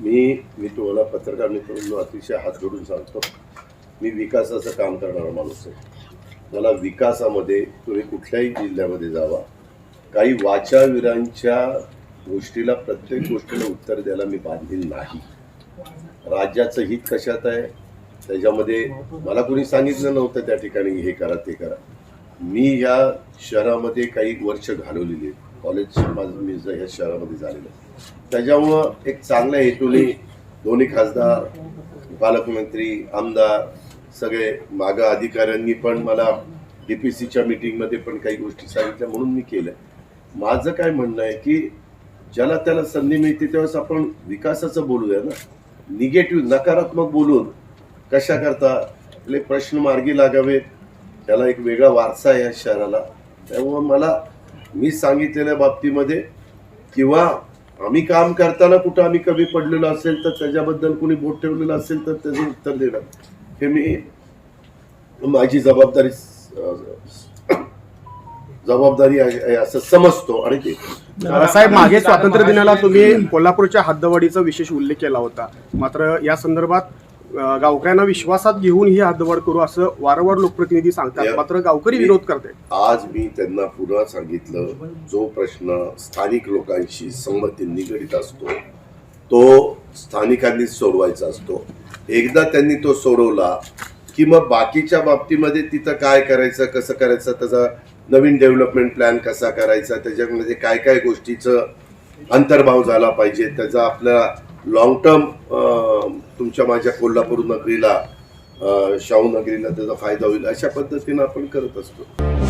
मी मी तुम्हाला पत्रकार मित्रांनो अतिशय हात जोडून सांगतो. मी विकासाचं काम करणारा माणूस आहे. मला विकासामध्ये तुम्ही कुठल्याही जिल्ह्यामध्ये जावा. काही वाचावीरांच्या गोष्टीला प्रत्येक गोष्टीला उत्तर द्यायला मी बांधील नाही. राज्याचं हित कशात आहे? त्याच्यामध्ये मला कोणी सांगितलं नव्हतं त्या ठिकाणी हे करा ते करा. मी ह्या शहरामध्ये काही वर्ष घालवलेली आहेत. कॉलेज माझं मी ह्या शहरामध्ये झालेलं आहे. त्याच्यामुळं एक चांगल्या हेतूने दोन्ही खासदार पालकमंत्री आमदार सगळे मागा अधिकाऱ्यांनी पण मला डी पी सीच्या मिटिंगमध्ये पण काही गोष्टी सांगितल्या म्हणून मी केलं. माझं काय म्हणणं आहे की ज्याला त्याला संधी मिळते त्यावेळेस आपण विकासाचं बोलूया ना. निगेटिव्ह नकारात्मक बोलून कशा करता आपले प्रश्न मार्गी लागावेत त्याला एक वेगळा वारसा आहे या शहराला. त्यामुळं मला मी सांगितलेल्या बाबतीमध्ये किंवा आम्ही काम करताना कुठं आम्ही कमी पडलेलो असेल तर त्याच्याबद्दल कुणी बोट ठेवलेलं असेल तर त्याचं उत्तर देणं हे मी माझी जबाबदारी जबाबदारी आहे असं समजतो आणि ते. साहेब मागे स्वातंत्र्य दिनाला तुम्ही कोल्हापूरच्या हद्दवाढीचा विशेष उल्लेख केला होता. मात्र या संदर्भात गावकऱ्यांना विश्वासात घेऊन ही हद्दवाढ करू असं वारंवार लोकप्रतिनिधी सांगतात. मात्र गावकरी विरोध करतात आज मी त्यांना पुन्हा सांगितलं जो प्रश्न स्थानिक लोकांशी संमती निगडीत असतो तो स्थानिकांनीच सोडवायचा असतो. एकदा त्यांनी तो सोडवला की मग बाकीच्या बाबतीमध्ये तिथं काय करायचं कसं करायचं त्याचा नवीन डेव्हलपमेंट प्लॅन कसा करायचा त्याच्यामध्ये काय काय गोष्टीचं अंतर्भाव झाला पाहिजे त्याचा आपल्या लॉंग टर्म तुमच्या माझ्या कोल्हापूर नगरीला शाहू नगरीला त्याचा फायदा होईल अशा पद्धतीनं आपण करत असतो.